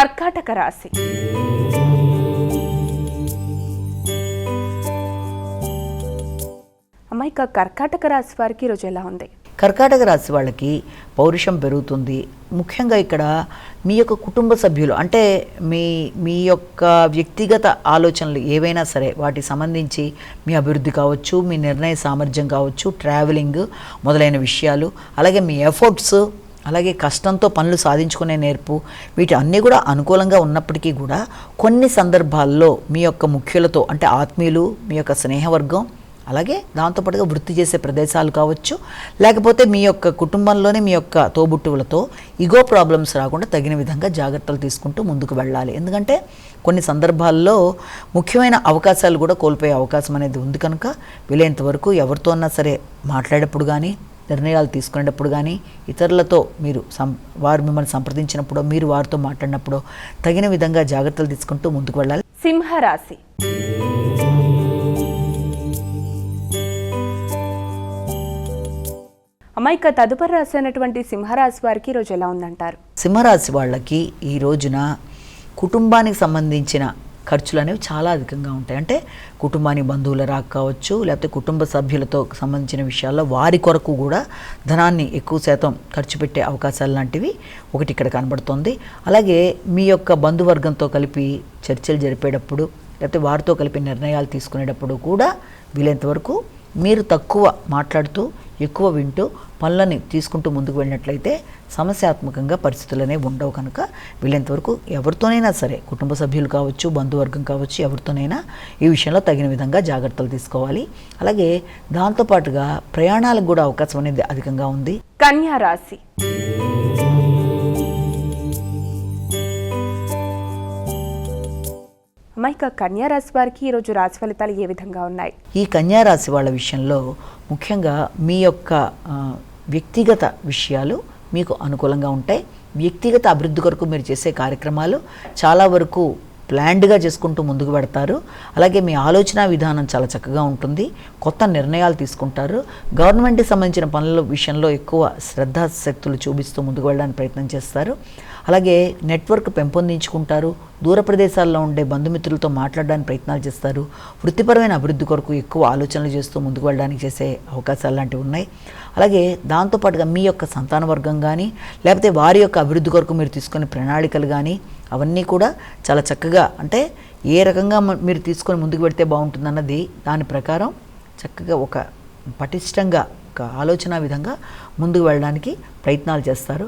కర్కాటక రాశి. అమ్మాయి కర్కాటక రాశి వారికి ఈరోజు ఎలా ఉంది? కర్కాటక రాశి వాళ్ళకి పౌరుషం పెరుగుతుంది. ముఖ్యంగా ఇక్కడ మీ యొక్క కుటుంబ సభ్యులు అంటే మీ మీ యొక్క వ్యక్తిగత ఆలోచనలు ఏవైనా సరే వాటికి సంబంధించి మీ అభివృద్ధి కావచ్చు మీ నిర్ణయ సామర్థ్యం కావచ్చు ట్రావెలింగ్ మొదలైన విషయాలు అలాగే మీ ఎఫర్ట్స్ అలాగే కష్టంతో పనులు సాధించుకునే నేర్పు వీటి అన్నీ కూడా అనుకూలంగా ఉన్నప్పటికీ కూడా కొన్ని సందర్భాల్లో మీ యొక్క ముఖ్యులతో అంటే ఆత్మీయులు మీ యొక్క స్నేహవర్గం అలాగే దాంతోపాటుగా వృత్తి చేసే ప్రదేశాలు కావచ్చు లేకపోతే మీ యొక్క కుటుంబంలోనే మీ యొక్క తోబుట్టువులతో ఇగో ప్రాబ్లమ్స్ రాకుండా తగిన విధంగా జాగ్రత్తలు తీసుకుంటూ ముందుకు వెళ్ళాలి. ఎందుకంటే కొన్ని సందర్భాల్లో ముఖ్యమైన అవకాశాలు కూడా కోల్పోయే అవకాశం అనేది ఉంది కనుక వీలైనంత వరకు ఎవరితో అన్నా సరే మాట్లాడేప్పుడు కానీ నిర్ణయాలు తీసుకునేటప్పుడు కానీ ఇతరులతో మీరు సం వారు మిమ్మల్ని సంప్రదించినప్పుడు మీరు వారితో మాట్లాడినప్పుడు తగిన విధంగా జాగ్రత్తలు తీసుకుంటూ ముందుకు వెళ్ళాలి. సింహరాశి. అమ్మ ఇక తదుపరి రాశి అయినటువంటి సింహరాశి వారికి ఈరోజు ఎలా ఉందంటారు? సింహరాశి వాళ్ళకి ఈ రోజున కుటుంబానికి సంబంధించిన ఖర్చులు అనేవి చాలా అధికంగా ఉంటాయి. అంటే కుటుంబానికి బంధువుల రాక కావచ్చు లేకపోతే కుటుంబ సభ్యులతో సంబంధించిన విషయాల్లో వారి కొరకు కూడా ధనాన్ని ఎక్కువ శాతం ఖర్చు పెట్టే అవకాశాలు లాంటివి ఒకటి ఇక్కడ కనబడుతోంది. అలాగే మీ యొక్క బంధువర్గంతో కలిపి చర్చలు జరిపేటప్పుడు లేకపోతే వారితో కలిపి నిర్ణయాలు తీసుకునేటప్పుడు కూడా వీలైనంత వరకు మీరు తక్కువ మాట్లాడుతూ ఎక్కువ వింటూ పనులని తీసుకుంటూ ముందుకు వెళ్ళినట్లయితే సమస్యాత్మకంగా పరిస్థితులు అనేవి ఉండవు కనుక వీళ్ళంతవరకు ఎవరితోనైనా సరే కుటుంబ సభ్యులు కావచ్చు బంధువర్గం కావచ్చు ఎవరితోనైనా ఈ విషయంలో తగిన విధంగా జాగ్రత్తలు తీసుకోవాలి. అలాగే దాంతోపాటుగా ప్రయాణాలకు కూడా అవకాశం అనేది అధికంగా ఉంది. కన్యా రాశి. మైక కన్యారాశి కన్యా రాశి వారికి ఈరోజు రాశి ఫలితాలు ఏ విధంగా ఉన్నాయి? ఈ కన్యారాశి వాళ్ళ విషయంలో ముఖ్యంగా మీ యొక్క వ్యక్తిగత విషయాలు మీకు అనుకూలంగా ఉంటాయి. వ్యక్తిగత అభివృద్ధి కొరకు మీరు చేసే కార్యక్రమాలు చాలా వరకు ప్లాన్డ్గా చేసుకుంటూ ముందుకు పెడతారు అలాగే మీ ఆలోచన విధానం చాలా చక్కగా ఉంటుంది. కొత్త నిర్ణయాలు తీసుకుంటారు. గవర్నమెంట్కి సంబంధించిన పనుల విషయంలో ఎక్కువ శ్రద్ధాశక్తులు చూపిస్తూ ముందుకు వెళ్ళడానికి ప్రయత్నం చేస్తారు. అలాగే నెట్వర్క్ పెంపొందించుకుంటారు దూర ప్రదేశాల్లో ఉండే బంధుమిత్రులతో మాట్లాడడానికి ప్రయత్నాలు చేస్తారు వృత్తిపరమైన అభివృద్ధి కొరకు ఎక్కువ ఆలోచనలు చేస్తూ ముందుకు వెళ్ళడానికి చేసే అవకాశాలు లాంటివి ఉన్నాయి. అలాగే దాంతోపాటుగా మీ యొక్క సంతాన వర్గం కానీ లేకపోతే వారి యొక్క అభివృద్ధి కొరకు మీరు తీసుకునే ప్రణాళికలు కానీ అవన్నీ కూడా చాలా చక్కగా అంటే ఏ రకంగా మీరు తీసుకొని ముందుకు పెడితే బాగుంటుందన్నది దాని ప్రకారం చక్కగా ఒక పటిష్టంగా ఒక ఆలోచన విధంగా ముందుకు వెళ్ళడానికి ప్రయత్నాలు చేస్తారు.